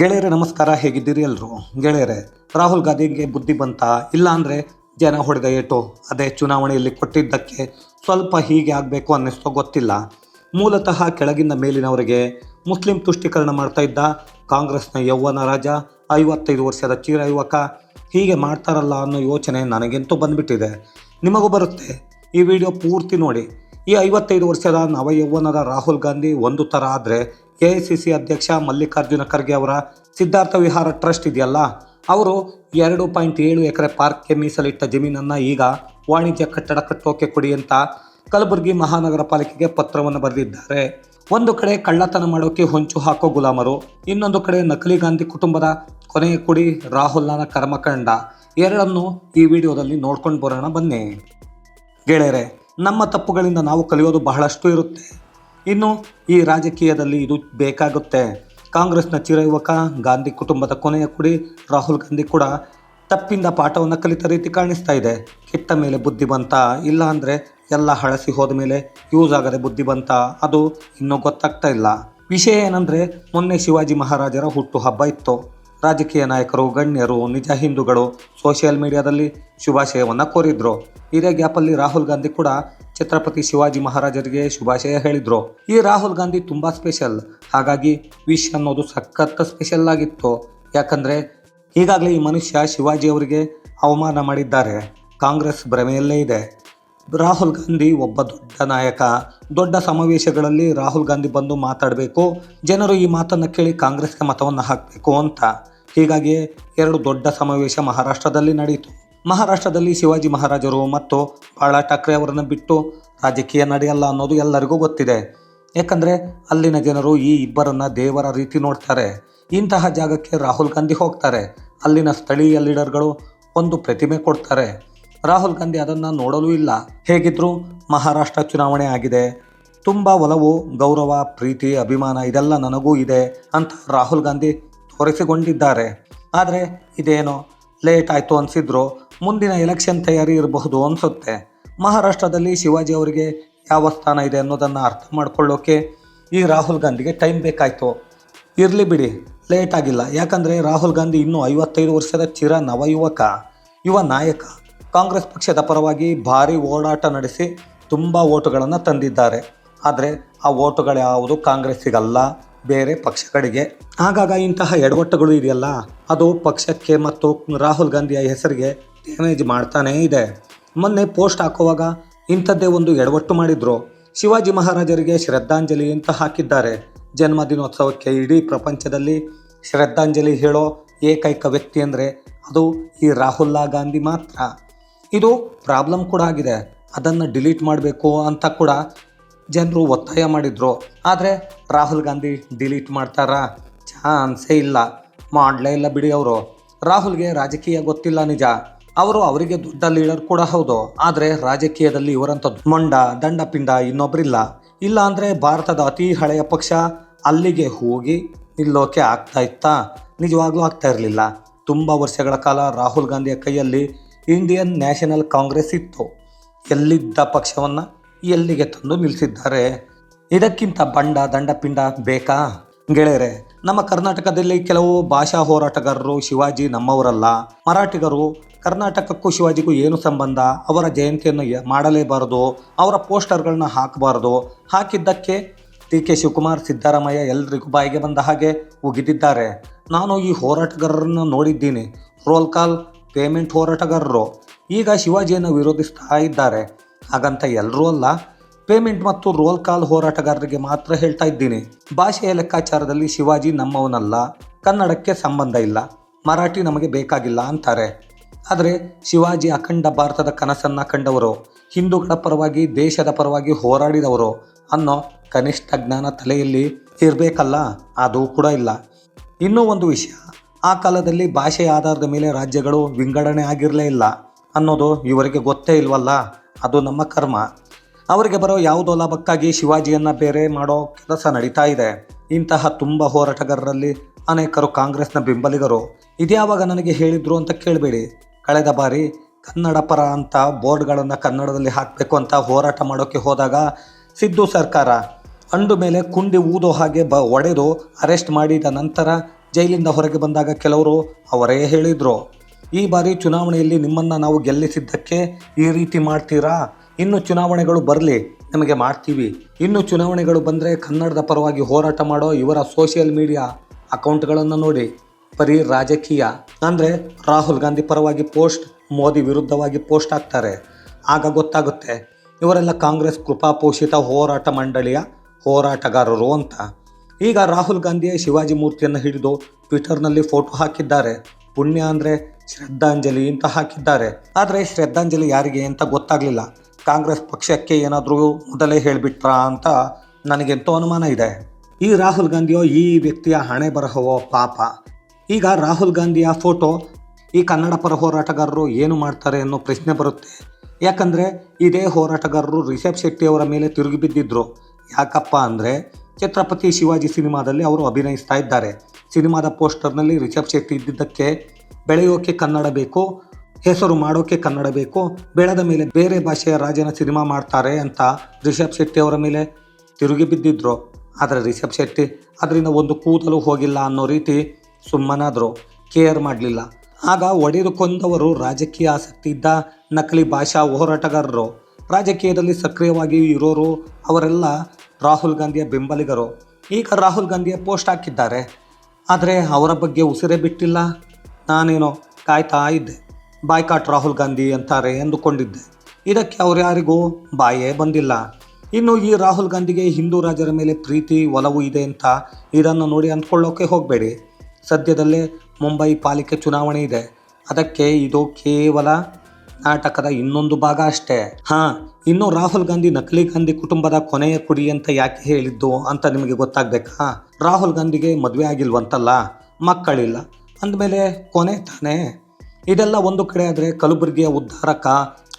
ಗೆಳೆಯರೆ, ನಮಸ್ಕಾರ, ಹೇಗಿದ್ದೀರಿ ಎಲ್ಲರೂ ಗೆಳೆಯರೆ, ರಾಹುಲ್ ಗಾಂಧಿಗೆ ಬುದ್ಧಿ ಬಂತ? ಇಲ್ಲ ಅಂದರೆ ಜನ ಹೊಡೆದ ಏಟು? ಅದೇ ಚುನಾವಣೆಯಲ್ಲಿ ಕೊಟ್ಟಿದ್ದಕ್ಕೆ ಸ್ವಲ್ಪ ಹೀಗೆ ಆಗಬೇಕು ಅನ್ನಿಸ್ತೋ ಗೊತ್ತಿಲ್ಲ. ಮೂಲತಃ ಕೆಳಗಿನ ಮೇಲಿನವರಿಗೆ ಮುಸ್ಲಿಂ ತುಷ್ಟೀಕರಣ ಮಾಡ್ತಾ ಇದ್ದ ಕಾಂಗ್ರೆಸ್ನ ಯೌವನ ರಾಜ, ಐವತ್ತೈದು ವರ್ಷದ ಚೀರ ಯುವಕ ಹೀಗೆ ಮಾಡ್ತಾರಲ್ಲ ಅನ್ನೋ ಯೋಚನೆ ನನಗಂತೂ ಬಂದ್ಬಿಟ್ಟಿದೆ. ನಿಮಗೂ ಬರುತ್ತೆ. ಈ ವಿಡಿಯೋ ಪೂರ್ತಿ ನೋಡಿ. ಈ ಐವತ್ತೈದು ವರ್ಷದ ನವಯೌವನದ ರಾಹುಲ್ ಗಾಂಧಿ ಒಂದು ಥರ ಆದರೆ ಕೆ ಸಿ ಸಿ ಅಧ್ಯಕ್ಷ ಮಲ್ಲಿಕಾರ್ಜುನ ಖರ್ಗೆ ಅವರ ಸಿದ್ಧಾರ್ಥ ವಿಹಾರ ಟ್ರಸ್ಟ್ ಇದೆಯಲ್ಲ? ಅವರು ಎರಡು ಪಾಯಿಂಟ್ ಏಳು ಎಕರೆ ಪಾರ್ಕ್ಗೆ ಮೀಸಲಿಟ್ಟ ಜಮೀನನ್ನು ಈಗ ವಾಣಿಜ್ಯ ಕಟ್ಟಡ ಕಟ್ಟೋಕೆ ಕೊಡಿ ಅಂತ ಕಲಬುರಗಿ ಮಹಾನಗರ ಪಾಲಿಕೆಗೆ ಪತ್ರವನ್ನು ಬರೆದಿದ್ದಾರೆ. ಒಂದು ಕಡೆ ಕಳ್ಳತನ ಮಾಡೋಕೆ ಹೊಂಚು ಹಾಕೋ ಗುಲಾಮರು, ಇನ್ನೊಂದು ಕಡೆ ನಕಲಿ ಗಾಂಧಿ ಕುಟುಂಬದ ಕೊನೆಯ ಕುಡಿ ರಾಹುಲ್ನ ಕರ್ಮಕಂಡ. ಎರಡನ್ನು ಈ ವಿಡಿಯೋದಲ್ಲಿ ನೋಡ್ಕೊಂಡು ಬರೋಣ ಬನ್ನಿ. ಗೆಳೆಯರೆ ನಮ್ಮ ತಪ್ಪುಗಳಿಂದ ನಾವು ಕಲಿಯೋದು ಬಹಳಷ್ಟು ಇರುತ್ತೆ. ಇನ್ನು ಈ ರಾಜಕೀಯದಲ್ಲಿ ಇದು ಬೇಕಾಗುತ್ತೆ. ಕಾಂಗ್ರೆಸ್ನ ಚಿರಯುವಕ, ಗಾಂಧಿ ಕುಟುಂಬದ ಕೊನೆಯ ಕುಡಿ, ರಾಹುಲ್ ಗಾಂಧಿ ಕೂಡ ತಪ್ಪಿಂದ ಪಾಠವನ್ನು ಕಲಿತ ರೀತಿ ಕಾಣಿಸ್ತಾ ಇದೆ. ಕೆಟ್ಟ ಮೇಲೆ ಬುದ್ಧಿ ಬಂತ, ಇಲ್ಲ ಅಂದರೆ ಎಲ್ಲ ಹಳಸಿ ಹೋದ ಮೇಲೆ ಯೂಸ್ ಆಗದೆ ಬುದ್ಧಿ ಬಂತ, ಅದು ಇನ್ನೂ ಗೊತ್ತಾಗ್ತಾ ಇಲ್ಲ. ವಿಷಯ ಏನಂದರೆ, ಮೊನ್ನೆ ಶಿವಾಜಿ ಮಹಾರಾಜರ ಹುಟ್ಟುಹಬ್ಬ ಇತ್ತು. ರಾಜಕೀಯ ನಾಯಕರು, ಗಣ್ಯರು, ನಿಜ ಹಿಂದೂಗಳು ಸೋಷಿಯಲ್ ಮೀಡಿಯಾದಲ್ಲಿ ಶುಭಾಶಯವನ್ನು ಕೋರಿದ್ರು. ಇದೇ ಗ್ಯಾಪಲ್ಲಿ ರಾಹುಲ್ ಗಾಂಧಿ ಕೂಡ ಛತ್ರಪತಿ ಶಿವಾಜಿ ಮಹಾರಾಜರಿಗೆ ಶುಭಾಶಯ ಹೇಳಿದ್ರು. ಈ ರಾಹುಲ್ ಗಾಂಧಿ ತುಂಬಾ ಸ್ಪೆಷಲ್. ಹಾಗಾಗಿ ವಿಶ್ ಅನ್ನೋದು ಸಖತ್ ಸ್ಪೆಷಲ್ ಆಗಿತ್ತು. ಯಾಕಂದ್ರೆ ಈಗಾಗಲೇ ಈ ಮನುಷ್ಯ ಶಿವಾಜಿ ಅವರಿಗೆ ಅವಮಾನ ಮಾಡಿದ್ದಾರೆ. ಕಾಂಗ್ರೆಸ್ ಭ್ರಮೆಯಲ್ಲೇ ಇದೆ. ರಾಹುಲ್ ಗಾಂಧಿ ಒಬ್ಬ ದೊಡ್ಡ ನಾಯಕ. ದೊಡ್ಡ ಸಮಾವೇಶಗಳಲ್ಲಿ ರಾಹುಲ್ ಗಾಂಧಿ ಬಂದು ಮಾತಾಡಬೇಕು. ಜನರು ಈ ಮಾತನ್ನು ಕೇಳಿ ಕಾಂಗ್ರೆಸ್ಗೆ ಮತವನ್ನು ಹಾಕಬೇಕು ಅಂತ. ಹೀಗಾಗಿ ಎರಡು ದೊಡ್ಡ ಸಮಾವೇಶ ಮಹಾರಾಷ್ಟ್ರದಲ್ಲಿ ನಡೆಯಿತು ಮಹಾರಾಷ್ಟ್ರದಲ್ಲಿ ಶಿವಾಜಿ ಮಹಾರಾಜರು ಮತ್ತು ಬಾಳಾ ಠಾಕ್ರೆ ಅವರನ್ನು ಬಿಟ್ಟು ರಾಜಕೀಯ ನಡೆಯಲ್ಲ ಅನ್ನೋದು ಎಲ್ಲರಿಗೂ ಗೊತ್ತಿದೆ. ಯಾಕಂದರೆ ಅಲ್ಲಿನ ಜನರು ಈ ಇಬ್ಬರನ್ನು ದೇವರ ರೀತಿ ನೋಡ್ತಾರೆ. ಇಂತಹ ಜಾಗಕ್ಕೆ ರಾಹುಲ್ ಗಾಂಧಿ ಹೋಗ್ತಾರೆ. ಅಲ್ಲಿನ ಸ್ಥಳೀಯ ಲೀಡರ್ಗಳು ಒಂದು ಪ್ರತಿಮೆ ಕೊಡ್ತಾರೆ. ರಾಹುಲ್ ಗಾಂಧಿ ಅದನ್ನು ನೋಡಲೂ ಇಲ್ಲ. ಹೇಗಿದ್ರು ಮಹಾರಾಷ್ಟ್ರ ಚುನಾವಣೆ ಆಗಿದೆ. ತುಂಬ ಒಲವು, ಗೌರವ, ಪ್ರೀತಿ, ಅಭಿಮಾನ ಇದೆಲ್ಲ ನನಗೂ ಇದೆ ಅಂತ ರಾಹುಲ್ ಗಾಂಧಿ ತೋರಿಸಿಕೊಂಡಿದ್ದಾರೆ. ಆದರೆ ಇದೇನೋ ಲೇಟ್ ಆಯಿತು ಅನಿಸಿದ್ರು ಮುಂದಿನ ಎಲೆಕ್ಷನ್ ತಯಾರಿ ಇರಬಹುದು ಅನಿಸುತ್ತೆ. ಮಹಾರಾಷ್ಟ್ರದಲ್ಲಿ ಶಿವಾಜಿ ಅವರಿಗೆ ಯಾವ ಸ್ಥಾನ ಇದೆ ಅನ್ನೋದನ್ನು ಅರ್ಥ ಮಾಡ್ಕೊಳ್ಳೋಕೆ ಈ ರಾಹುಲ್ ಗಾಂಧಿಗೆ ಟೈಮ್ ಬೇಕಾಯಿತು. ಇರಲಿ ಬಿಡಿ, ಲೇಟ್ ಆಗಿಲ್ಲ. ಯಾಕಂದರೆ ರಾಹುಲ್ ಗಾಂಧಿ ಇನ್ನೂ ಐವತ್ತೈದು ವರ್ಷದ ಚಿರ ನವಯುವಕ ಯುವ ನಾಯಕ. ಕಾಂಗ್ರೆಸ್ ಪಕ್ಷದ ಪರವಾಗಿ ಭಾರಿ ಓಡಾಟ ನಡೆಸಿ ತುಂಬ ಓಟುಗಳನ್ನು ತಂದಿದ್ದಾರೆ. ಆದರೆ ಆ ಓಟುಗಳು ಯಾವುದು ಕಾಂಗ್ರೆಸ್ಸಿಗಲ್ಲ, ಬೇರೆ ಪಕ್ಷಗಳಿಗೆ. ಆಗಾಗ ಇಂತಹ ಎಡವಟ್ಟುಗಳು ಇದೆಯಲ್ಲ, ಅದು ಪಕ್ಷಕ್ಕೆ ಮತ್ತು ರಾಹುಲ್ ಗಾಂಧಿಯ ಹೆಸರಿಗೆ ಡ್ಯಾಮೇಜ್ ಮಾಡ್ತಾನೇ ಇದೆ. ಮೊನ್ನೆ ಪೋಸ್ಟ್ ಹಾಕುವಾಗ ಇಂಥದ್ದೇ ಒಂದು ಎಡವಟ್ಟು ಮಾಡಿದ್ರು. ಶಿವಾಜಿ ಮಹಾರಾಜರಿಗೆ ಶ್ರದ್ಧಾಂಜಲಿ ಅಂತ ಹಾಕಿದ್ದಾರೆ. ಜನ್ಮದಿನೋತ್ಸವಕ್ಕೆ ಇಡೀ ಪ್ರಪಂಚದಲ್ಲಿ ಶ್ರದ್ಧಾಂಜಲಿ ಹೇಳೋ ಏಕೈಕ ವ್ಯಕ್ತಿ ಅಂದರೆ ಅದು ಈ ರಾಹುಲ್ ಗಾಂಧಿ ಮಾತ್ರ. ಇದು ಪ್ರಾಬ್ಲಮ್ ಕೂಡ ಆಗಿದೆ. ಅದನ್ನು ಡಿಲೀಟ್ ಮಾಡಬೇಕು ಅಂತ ಕೂಡ ಜನರು ಒತ್ತಾಯ ಮಾಡಿದರು. ಆದರೆ ರಾಹುಲ್ ಗಾಂಧಿ ಡಿಲೀಟ್ ಮಾಡ್ತಾರಾ? ಚಾನ್ಸೇ ಇಲ್ಲ. ಮಾಡಲೇ ಇಲ್ಲ ಬಿಡಿ ಅವರು. ರಾಹುಲ್ಗೆ ರಾಜಕೀಯ ಗೊತ್ತಿಲ್ಲ ನಿಜ. ಅವರು ಅವರಿಗೆ ದೊಡ್ಡ ಲೀಡರ್ ಕೂಡ ಹೌದು. ಆದರೆ ರಾಜಕೀಯದಲ್ಲಿ ಇವರಂತ ಮೊಂಡ ದಂಡಪಿಂಡ ಇನ್ನೊಬ್ಬರಿಲ್ಲ ಇಲ್ಲ ಅಂದರೆ ಭಾರತದ ಅತಿ ಹಳೆಯ ಪಕ್ಷ ಅಲ್ಲಿಗೆ ಹೋಗಿ ನಿಲ್ಲೋಕೆ ಆಗ್ತಾ ಇತ್ತಾ? ನಿಜವಾಗ್ಲೂ ಆಗ್ತಾ ಇರಲಿಲ್ಲ. ತುಂಬ ವರ್ಷಗಳ ಕಾಲ ರಾಹುಲ್ ಗಾಂಧಿಯ ಕೈಯಲ್ಲಿ ಇಂಡಿಯನ್ ನ್ಯಾಷನಲ್ ಕಾಂಗ್ರೆಸ್ ಇತ್ತು. ಎಲ್ಲಿದ್ದ ಪಕ್ಷವನ್ನು ಎಲ್ಲಿಗೆ ತಂದು ನಿಲ್ಲಿಸಿದ್ದಾರೆ ಇದಕ್ಕಿಂತ ಬಂಡ ದಂಡಪಿಂಡ ಬೇಕಾ? ಗೆಳೆಯರೆ, ನಮ್ಮ ಕರ್ನಾಟಕದಲ್ಲಿ ಕೆಲವು ಭಾಷಾ ಹೋರಾಟಗಾರರು ಶಿವಾಜಿ ನಮ್ಮವರಲ್ಲ. ಮರಾಠಿಗರು ಕರ್ನಾಟಕಕ್ಕೂ ಶಿವಾಜಿಗೂ ಏನು ಸಂಬಂಧ? ಅವರ ಜಯಂತಿಯನ್ನು ಮಾಡಲೇಬಾರದು. ಅವರ ಪೋಸ್ಟರ್ಗಳನ್ನ ಹಾಕಬಾರದು. ಹಾಕಿದ್ದಕ್ಕೆ ಡಿ ಕೆ ಶಿವಕುಮಾರ್, ಸಿದ್ದರಾಮಯ್ಯ ಎಲ್ರಿಗೂ ಬಾಯಿಗೆ ಬಂದ ಹಾಗೆ ಉಗಿದಿದ್ದಾರೆ. ನಾನು ಈ ಹೋರಾಟಗಾರರನ್ನು ನೋಡಿದ್ದೀನಿ. ರೋಲ್ ಕಾಲ್ ಪೇಮೆಂಟ್ ಹೋರಾಟಗಾರರು ಈಗ ಶಿವಾಜಿಯನ್ನು ವಿರೋಧಿಸ್ತಾ ಇದ್ದಾರೆ. ಹಾಗಂತ ಎಲ್ಲರೂ ಅಲ್ಲ, ಪೇಮೆಂಟ್ ಮತ್ತು ರೋಲ್ ಕಾಲ್ ಹೋರಾಟಗಾರರಿಗೆ ಮಾತ್ರ ಹೇಳ್ತಾ ಇದ್ದೀನಿ. ಭಾಷೆಯ ಲೆಕ್ಕಾಚಾರದಲ್ಲಿ ಶಿವಾಜಿ ನಮ್ಮವನಲ್ಲ, ಕನ್ನಡಕ್ಕೆ ಸಂಬಂಧ ಇಲ್ಲ, ಮರಾಠಿ ನಮಗೆ ಬೇಕಾಗಿಲ್ಲ ಅಂತಾರೆ. ಆದರೆ ಶಿವಾಜಿ ಅಖಂಡ ಭಾರತದ ಕನಸನ್ನು ಕಂಡವರು, ಹಿಂದೂಗಳ ಪರವಾಗಿ, ದೇಶದ ಪರವಾಗಿ ಹೋರಾಡಿದವರು ಅನ್ನೋ ಕನಿಷ್ಠ ಜ್ಞಾನ ತಲೆಯಲ್ಲಿ ಇರಬೇಕಲ್ಲ, ಅದು ಕೂಡ ಇಲ್ಲ. ಇನ್ನೂ ಒಂದು ವಿಷಯ. ಆ ಕಾಲದಲ್ಲಿ ಭಾಷೆಯ ಆಧಾರದ ಮೇಲೆ ರಾಜ್ಯಗಳು ವಿಂಗಡಣೆ ಆಗಿರಲೇ ಇಲ್ಲ. ಅನ್ನೋದು ಇವರಿಗೆ ಗೊತ್ತೇ ಇಲ್ವಲ್ಲ? ಅದು ನಮ್ಮ ಕರ್ಮ. ಅವರಿಗೆ ಬರೋ ಯಾವುದೋ ಲಾಭಕ್ಕಾಗಿ ಶಿವಾಜಿಯನ್ನು ಬೇರೆ ಮಾಡೋ ಕೆಲಸ ನಡೀತಾ ಇದೆ. ಇಂತಹ ತುಂಬ ಹೋರಾಟಗಾರರಲ್ಲಿ ಅನೇಕರು ಕಾಂಗ್ರೆಸ್ನ ಬೆಂಬಲಿಗರು. ಇದ್ಯಾವಾಗ ನನಗೆ ಹೇಳಿದ್ರು ಅಂತ ಕೇಳಬೇಡಿ. ಕಳೆದ ಬಾರಿ ಕನ್ನಡ ಪರ ಅಂತ ಬೋರ್ಡ್ಗಳನ್ನು ಕನ್ನಡದಲ್ಲಿ ಹಾಕಬೇಕು ಅಂತ ಹೋರಾಟ ಮಾಡೋಕ್ಕೆ ಹೋದಾಗ ಸಿದ್ದು ಸರ್ಕಾರ ಅಂಡು ಮೇಲೆ ಕುಂಡಿ ಊದೋ ಹಾಗೆ ಬ ಒಡೆದು ಅರೆಸ್ಟ್ ಮಾಡಿದ ನಂತರ ಜೈಲಿಂದ ಹೊರಗೆ ಬಂದಾಗ ಕೆಲವರು ಅವರೇ ಹೇಳಿದರು, ಈ ಬಾರಿ ಚುನಾವಣೆಯಲ್ಲಿ ನಿಮ್ಮನ್ನು ನಾವು ಗೆಲ್ಲಿಸಿದ್ದಕ್ಕೆ ಈ ರೀತಿ ಮಾಡ್ತೀರಾ? ಇನ್ನು ಚುನಾವಣೆಗಳು ಬರಲಿ, ನಿಮಗೆ ಮಾಡ್ತೀವಿ. ಇನ್ನು ಚುನಾವಣೆಗಳು ಬಂದರೆ ಕನ್ನಡದ ಪರವಾಗಿ ಹೋರಾಟ ಮಾಡೋ ಇವರ ಸೋಷಿಯಲ್ ಮೀಡಿಯಾ ಅಕೌಂಟ್ಗಳನ್ನು ನೋಡಿ. ಬರೀ ರಾಜಕೀಯ. ಅಂದರೆ ರಾಹುಲ್ ಗಾಂಧಿ ಪರವಾಗಿ ಪೋಸ್ಟ್, ಮೋದಿ ವಿರುದ್ಧವಾಗಿ ಪೋಸ್ಟ್ ಹಾಕ್ತಾರೆ. ಆಗ ಗೊತ್ತಾಗುತ್ತೆ, ಇವರೆಲ್ಲ ಕಾಂಗ್ರೆಸ್ ಕೃಪಾಪೋಷಿತ ಹೋರಾಟ ಮಂಡಳಿಯ ಹೋರಾಟಗಾರರು ಅಂತ. ಈಗ ರಾಹುಲ್ ಗಾಂಧಿಯೇ ಶಿವಾಜಿ ಮೂರ್ತಿಯನ್ನು ಹಿಡಿದು ಟ್ವಿಟರ್ನಲ್ಲಿ ಫೋಟೋ ಹಾಕಿದ್ದಾರೆ. ಪುಣ್ಯ ಅಂದರೆ ಶ್ರದ್ಧಾಂಜಲಿ ಅಂತ ಹಾಕಿದ್ದಾರೆ. ಆದರೆ ಶ್ರದ್ಧಾಂಜಲಿ ಯಾರಿಗೆ ಅಂತ ಗೊತ್ತಾಗಲಿಲ್ಲ. ಕಾಂಗ್ರೆಸ್ ಪಕ್ಷಕ್ಕೆ ಏನಾದರೂ ಮೊದಲೇ ಹೇಳಿಬಿಟ್ರಾ ಅಂತ ನನಗೆಂತೋ ಅನುಮಾನ ಇದೆ. ಈ ರಾಹುಲ್ ಗಾಂಧಿಯೋ ಈ ವ್ಯಕ್ತಿಯ ಹಣೆ ಬರಹವೋ ಪಾಪ. ಈಗ ರಾಹುಲ್ ಗಾಂಧಿಯ ಫೋಟೋ ಈ ಕನ್ನಡ ಪರ ಹೋರಾಟಗಾರರು ಏನು ಮಾಡ್ತಾರೆ ಅನ್ನೋ ಪ್ರಶ್ನೆ ಬರುತ್ತೆ. ಯಾಕಂದರೆ ಇದೇ ಹೋರಾಟಗಾರರು ರಿಷಬ್ ಶೆಟ್ಟಿಯವರ ಮೇಲೆ ತಿರುಗಿ ಬಿದ್ದಿದ್ರು. ಯಾಕಪ್ಪ ಅಂದರೆ ಛತ್ರಪತಿ ಶಿವಾಜಿ ಸಿನಿಮಾದಲ್ಲಿ ಅವರು ಅಭಿನಯಿಸ್ತಾ ಇದ್ದಾರೆ. ಸಿನಿಮಾದ ಪೋಸ್ಟರ್ನಲ್ಲಿ ರಿಷಬ್ ಶೆಟ್ಟಿ ಇದ್ದಿದ್ದಕ್ಕೆ ಬೆಳೆಯೋಕೆ ಕನ್ನಡ ಬೇಕು, ಹೆಸರು ಮಾಡೋಕೆ ಕನ್ನಡ ಬೇಕು, ಬೆಳೆದ ಮೇಲೆ ಬೇರೆ ಭಾಷೆಯ ರಾಜನ ಸಿನಿಮಾ ಮಾಡ್ತಾರೆ ಅಂತ ರಿಷಬ್ ಶೆಟ್ಟಿ ಅವರ ಮೇಲೆ ತಿರುಗಿ ಬಿದ್ದಿದ್ರು. ಆದರೆ ರಿಷಬ್ ಶೆಟ್ಟಿ ಅದರಿಂದ ಒಂದು ಕೂದಲು ಹೋಗಿಲ್ಲ ಅನ್ನೋ ರೀತಿ ಸುಮ್ಮನಾದರು, ಕೇರ್ ಮಾಡಲಿಲ್ಲ. ಆಗ ಒಡೆದು ಕೊಂದವರು ರಾಜಕೀಯ ಆಸಕ್ತಿ ಇದ್ದ ನಕಲಿ ಭಾಷಾ ಹೋರಾಟಗಾರರು. ರಾಜಕೀಯದಲ್ಲಿ ಸಕ್ರಿಯವಾಗಿ ಇರೋರು ಅವರೆಲ್ಲ ರಾಹುಲ್ ಗಾಂಧಿಯ ಬೆಂಬಲಿಗರು ಈಗ ರಾಹುಲ್ ಗಾಂಧಿಯ ಪೋಸ್ಟ್ ಹಾಕಿದ್ದಾರೆ. ಆದರೆ ಅವರ ಬಗ್ಗೆ ಉಸಿರೇ ಬಿಟ್ಟಿಲ್ಲ. ನಾನೇನೋ ಕಾಯ್ತಾ ಇದ್ದೆ. ಬಾಯ್ಕಾಟ್ ರಾಹುಲ್ ಗಾಂಧಿ ಅಂತಾರೆ ಎಂದುಕೊಂಡಿದ್ದೆ. ಇದಕ್ಕೆ ಅವ್ರು ಯಾರಿಗೂ ಬಾಯೇ ಬಂದಿಲ್ಲ. ಇನ್ನು ಈ ರಾಹುಲ್ ಗಾಂಧಿಗೆ ಹಿಂದೂ ರಾಜರ ಮೇಲೆ ಪ್ರೀತಿ, ಒಲವು ಇದೆ ಅಂತ ಇದನ್ನು ನೋಡಿ ಅಂದ್ಕೊಳ್ಳೋಕೆ ಹೋಗಬೇಡಿ. ಸದ್ಯದಲ್ಲೇ ಮುಂಬೈ ಪಾಲಿಕೆ ಚುನಾವಣೆ ಇದೆ. ಅದಕ್ಕೆ ಇದು ಕೇವಲ ನಾಟಕದ ಇನ್ನೊಂದು ಭಾಗ ಅಷ್ಟೇ. ಹಾ ಇನ್ನು ರಾಹುಲ್ ಗಾಂಧಿ ನಕಲಿ ಗಾಂಧಿ ಕುಟುಂಬದ ಕೊನೆಯ ಕುಡಿ ಅಂತ ಯಾಕೆ ಹೇಳಿದ್ದು ಅಂತ ನಿಮಗೆ ಗೊತ್ತಾಗ್ಬೇಕಾ? ರಾಹುಲ್ ಗಾಂಧಿಗೆ ಮದುವೆ ಆಗಿಲ್ವಂತಲ್ಲ, ಮಕ್ಕಳಿಲ್ಲ. ಅಂದಮೇಲೆ ಕೊನೆ ತಾನೇ. ಇದೆಲ್ಲ ಒಂದು ಕಡೆ ಆದರೆ ಕಲಬುರಗಿಯ ಉದ್ಧಾರಕ,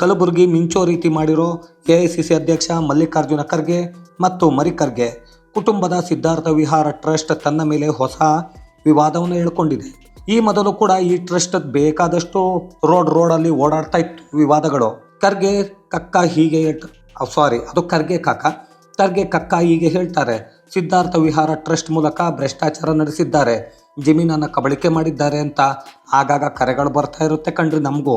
ಕಲಬುರಗಿ ಮಿಂಚೋ ರೀತಿ ಮಾಡಿರೋ ಎ ಸಿ ಸಿ ಅಧ್ಯಕ್ಷ ಮಲ್ಲಿಕಾರ್ಜುನ ಖರ್ಗೆ ಮತ್ತು ಮರಿ ಖರ್ಗೆ. ಕುಟುಂಬದ ಸಿದ್ಧಾರ್ಥ ವಿಹಾರ ಟ್ರಸ್ಟ್ ತನ್ನ ಮೇಲೆ ಹೊಸ ವಿವಾದವನ್ನು ಹೇಳ್ಕೊಂಡಿದೆ ಈ ಮೊದಲು ಕೂಡ ಈ ಟ್ರಸ್ಟ್ ಬೇಕಾದಷ್ಟು ರೋಡ್ ರೋಡಲ್ಲಿ ಓಡಾಡ್ತಾ ಇತ್ತು ವಿವಾದಗಳು. ಖರ್ಗೆ ಕಕ್ಕ ಹೀಗೆ ಸಾರಿ ಅದು ಕರ್ಗೆ ಕಾಕ. ಕರ್ಗೆ ಕಕ್ಕ ಹೀಗೆ ಹೇಳ್ತಾರೆ. ಸಿದ್ಧಾರ್ಥ ವಿಹಾರ ಟ್ರಸ್ಟ್ ಮೂಲಕ ಭ್ರಷ್ಟಾಚಾರ ನಡೆಸಿದ್ದಾರೆ. ಜಮೀನನ್ನು ಕಬಳಿಕೆ ಮಾಡಿದ್ದಾರೆ ಅಂತ ಆಗಾಗ ಕರೆಗಳು ಬರ್ತಾ ಇರುತ್ತೆ ಕಣ್ರಿ ನಮಗೂ.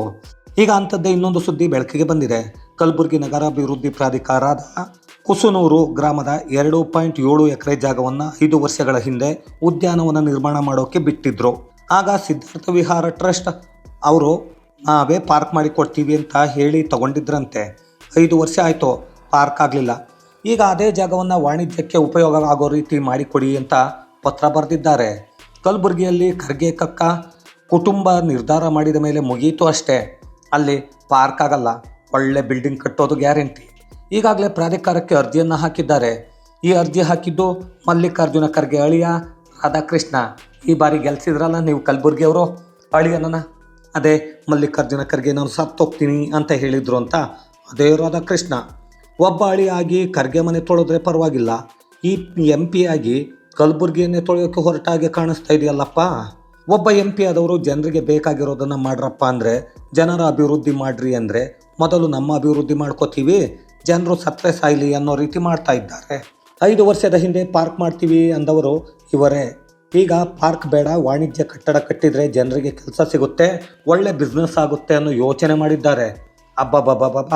ಈಗ ಅಂಥದ್ದೇ ಇನ್ನೊಂದು ಸುದ್ದಿ ಬೆಳಕಿಗೆ ಬಂದಿದೆ. ಕಲಬುರಗಿ ನಗರಾಭಿವೃದ್ಧಿ ಪ್ರಾಧಿಕಾರದ ಕುಸುನೂರು ಗ್ರಾಮದ ಎರಡು ಪಾಯಿಂಟ್ ಏಳು ಎಕರೆ ಜಾಗವನ್ನು ಐದು ವರ್ಷಗಳ ಹಿಂದೆ ಉದ್ಯಾನವನ ನಿರ್ಮಾಣ ಮಾಡೋಕೆ ಬಿಟ್ಟಿದ್ರು. ಆಗ ಸಿದ್ಧಾರ್ಥ ವಿಹಾರ ಟ್ರಸ್ಟ್ ಅವರು ನಾವೇ ಪಾರ್ಕ್ ಮಾಡಿ ಕೊಡ್ತೀವಿ ಅಂತ ಹೇಳಿ ತಗೊಂಡಿದ್ರಂತೆ. ಐದು ವರ್ಷ ಆಯಿತು, ಪಾರ್ಕ್ ಆಗಲಿಲ್ಲ. ಈಗ ಅದೇ ಜಾಗವನ್ನು ವಾಣಿಜ್ಯಕ್ಕೆ ಉಪಯೋಗ ಆಗೋ ರೀತಿ ಮಾಡಿಕೊಡಿ ಅಂತ ಪತ್ರ ಬರೆದಿದ್ದಾರೆ. ಕಲಬುರಗಿಯಲ್ಲಿ ಖರ್ಗೆ ಕಕ್ಕ ಕುಟುಂಬ ನಿರ್ಧಾರ ಮಾಡಿದ ಮೇಲೆ ಮುಗೀತು ಅಷ್ಟೇ. ಅಲ್ಲಿ ಪಾರ್ಕ್ ಆಗಲ್ಲ, ಒಳ್ಳೆ ಬಿಲ್ಡಿಂಗ್ ಕಟ್ಟೋದು ಗ್ಯಾರಂಟಿ. ಈಗಾಗಲೇ ಪ್ರಾಧಿಕಾರಕ್ಕೆ ಅರ್ಜಿಯನ್ನು ಹಾಕಿದ್ದಾರೆ. ಈ ಅರ್ಜಿ ಹಾಕಿದ್ದು ಮಲ್ಲಿಕಾರ್ಜುನ ಖರ್ಗೆ ಅಳಿಯ ರಾಧಾಕೃಷ್ಣ. ಈ ಬಾರಿ ಗೆಲ್ಸಿದ್ರಲ್ಲ ನೀವು ಕಲಬುರಗಿಯವರು? ಅಳಿಯನನ ಅದೇ ಮಲ್ಲಿಕಾರ್ಜುನ ಖರ್ಗೆ ನಾನು ಸತ್ತೋಗ್ತೀನಿ ಅಂತ ಹೇಳಿದ್ರು ಅಂತ ಅದೇ ರಾಧಾಕೃಷ್ಣ. ಒಬ್ಬ ಆಗಿ ಖರ್ಗೆ ಮನೆ ತೊಳೆದ್ರೆ ಪರವಾಗಿಲ್ಲ. ಈ ಎಂ ಪಿ ಆಗಿ ಕಲಬುರ್ಗಿಯನ್ನೇ ತೊಳೆಯೋಕೆ ಹೊರಟಾಗೆ ಕಾಣಿಸ್ತಾ ಇದೆಯಲ್ಲಪ್ಪ. ಒಬ್ಬ ಎಂ ಪಿ ಆದವರು ಜನರಿಗೆ ಬೇಕಾಗಿರೋದನ್ನು ಮಾಡ್ರಪ್ಪ ಅಂದರೆ ಜನರ ಅಭಿವೃದ್ಧಿ ಮಾಡ್ರಿ ಅಂದರೆ ಮೊದಲು ನಮ್ಮ ಅಭಿವೃದ್ಧಿ ಮಾಡ್ಕೋತೀವಿ, ಜನರು ಸತ್ರೆ ಸಾಯ್ಲಿ ಅನ್ನೋ ರೀತಿ ಮಾಡ್ತಾ ಇದ್ದಾರೆ. ಐದು ವರ್ಷದ ಹಿಂದೆ ಪಾರ್ಕ್ ಮಾಡ್ತೀವಿ ಅಂದವರು ಇವರೇ. ಈಗ ಪಾರ್ಕ್ ಬೇಡ, ವಾಣಿಜ್ಯ ಕಟ್ಟಡ ಕಟ್ಟಿದರೆ ಜನರಿಗೆ ಕೆಲಸ ಸಿಗುತ್ತೆ, ಒಳ್ಳೆ ಬಿಸ್ನೆಸ್ ಆಗುತ್ತೆ ಅನ್ನೋ ಯೋಚನೆ ಮಾಡಿದ್ದಾರೆ. ಅಬ್ಬಬ್ಬಬ್ಬಬ್ಬ.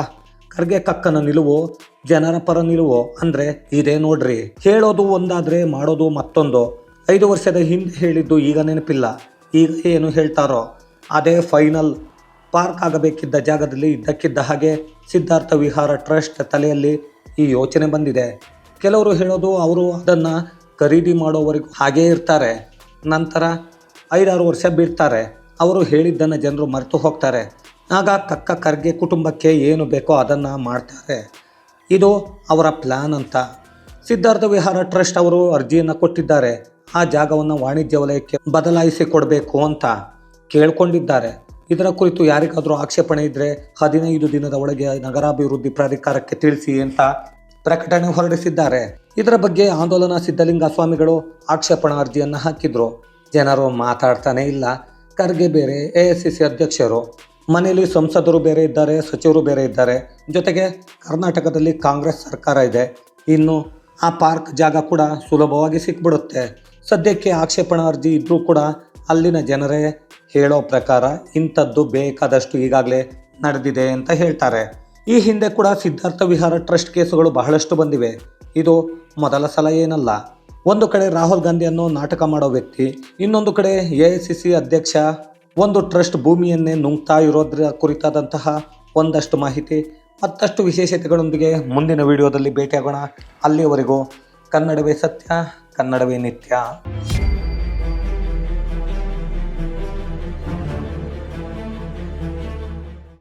ಖರ್ಗೆ ಕಕ್ಕನ ನಿಲುವು, ಜನರ ಪರ ನಿಲುವು ಅಂದರೆ ಇದೇ ನೋಡ್ರಿ. ಹೇಳೋದು ಒಂದಾದರೆ ಮಾಡೋದು ಮತ್ತೊಂದು. ಐದು ವರ್ಷದ ಹಿಂದೆ ಹೇಳಿದ್ದು ಈಗ ನೆನಪಿಲ್ಲ. ಈಗ ಏನು ಹೇಳ್ತಾರೋ? ಅದೇ ಫೈನಲ್. ಪಾರ್ಕ್ ಆಗಬೇಕಿದ್ದ ಜಾಗದಲ್ಲಿ ಇದ್ದಕ್ಕಿದ್ದ ಹಾಗೆ ಸಿದ್ಧಾರ್ಥ ವಿಹಾರ ಟ್ರಸ್ಟ್ ತಲೆಯಲ್ಲಿ ಈ ಯೋಚನೆ ಬಂದಿದೆ. ಕೆಲವರು ಹೇಳೋದು, ಅವರು ಅದನ್ನು ಖರೀದಿ ಮಾಡೋವರೆಗೂ ಹಾಗೇ ಇರ್ತಾರೆ. ನಂತರ ಐದಾರು ವರ್ಷ ಬಿಡ್ತಾರೆ ಅವರು ಹೇಳಿದ್ದನ್ನು ಜನರು ಮರೆತು ಹೋಗ್ತಾರೆ. ಆಗ ಕಕ್ಕ ಖರ್ಗೆ ಕುಟುಂಬಕ್ಕೆ ಏನು ಬೇಕೋ ಅದನ್ನು ಮಾಡ್ತಾರೆ. ಇದು ಅವರ ಪ್ಲ್ಯಾನ್ ಅಂತ. ಸಿದ್ಧಾರ್ಥ ವಿಹಾರ ಟ್ರಸ್ಟ್ ಅವರು ಅರ್ಜಿಯನ್ನು ಕೊಟ್ಟಿದ್ದಾರೆ. ಆ ಜಾಗವನ್ನು ವಾಣಿಜ್ಯ ವಲಯಕ್ಕೆ ಬದಲಾಯಿಸಿ ಕೊಡಬೇಕು ಅಂತ ಕೇಳ್ಕೊಂಡಿದ್ದಾರೆ. ಇದರ ಕುರಿತು ಯಾರಿಗಾದರೂ ಆಕ್ಷೇಪಣೆ ಇದ್ದರೆ ಹದಿನೈದು ದಿನದ ಒಳಗೆ ನಗರಾಭಿವೃದ್ಧಿ ಪ್ರಾಧಿಕಾರಕ್ಕೆ ತಿಳಿಸಿ ಅಂತ ಪ್ರಕಟಣೆ ಹೊರಡಿಸಿದ್ದಾರೆ. ಇದರ ಬಗ್ಗೆ ಆಂದೋಲನ ಸಿದ್ಧಲಿಂಗ ಸ್ವಾಮಿಗಳು ಆಕ್ಷೇಪಣಾ ಅರ್ಜಿಯನ್ನು ಹಾಕಿದ್ರು. ಜನರು ಮಾತಾಡ್ತಾನೆ ಇಲ್ಲ. ಖರ್ಗೆ ಬೇರೆ ಎ ಎಸ್ ಸಿ ಸಿ ಅಧ್ಯಕ್ಷರು ಮನೆಯಲ್ಲಿ ಸಂಸದರು ಬೇರೆ ಇದ್ದಾರೆ, ಸಚಿವರು ಬೇರೆ ಇದ್ದಾರೆ. ಜೊತೆಗೆ ಕರ್ನಾಟಕದಲ್ಲಿ ಕಾಂಗ್ರೆಸ್ ಸರ್ಕಾರ ಇದೆ. ಇನ್ನು ಆ ಪಾರ್ಕ್ ಜಾಗ ಕೂಡ ಸುಲಭವಾಗಿ ಸಿಕ್ಬಿಡುತ್ತೆ. ಸದ್ಯಕ್ಕೆ ಆಕ್ಷೇಪಣಾ ಅರ್ಜಿ ಇದ್ದರೂ ಕೂಡ ಅಲ್ಲಿನ ಜನರೇ ಹೇಳೋ ಪ್ರಕಾರ ಇಂಥದ್ದು ಬೇಕಾದಷ್ಟು ಈಗಾಗಲೇ ನಡೆದಿದೆ ಅಂತ ಹೇಳ್ತಾರೆ. ಈ ಹಿಂದೆ ಕೂಡ ಸಿದ್ಧಾರ್ಥ ವಿಹಾರ ಟ್ರಸ್ಟ್ ಕೇಸುಗಳು ಬಹಳಷ್ಟು ಬಂದಿವೆ. ಇದು ಮೊದಲ ಸಲ ಏನಲ್ಲ. ಒಂದು ಕಡೆ ರಾಹುಲ್ ಗಾಂಧಿ ಅನ್ನೋ ನಾಟಕ ಮಾಡೋ ವ್ಯಕ್ತಿ, ಇನ್ನೊಂದು ಕಡೆ ಎ ಐ ಸಿ ಅಧ್ಯಕ್ಷ, ಒಂದು ಟ್ರಸ್ಟ್ ಭೂಮಿಯನ್ನೇ ನುಂಗ್ತಾ ಇರೋದ್ರ ಕುರಿತಾದಂತಹ ಒಂದಷ್ಟು ಮಾಹಿತಿ, ಮತ್ತಷ್ಟು ವಿಶೇಷತೆಗಳೊಂದಿಗೆ ಮುಂದಿನ ವಿಡಿಯೋದಲ್ಲಿ ಭೇಟಿಯಾಗೋಣ. ಅಲ್ಲಿಯವರೆಗೂ ಕನ್ನಡವೇ ಸತ್ಯ, ಕನ್ನಡವೇ ನಿತ್ಯ.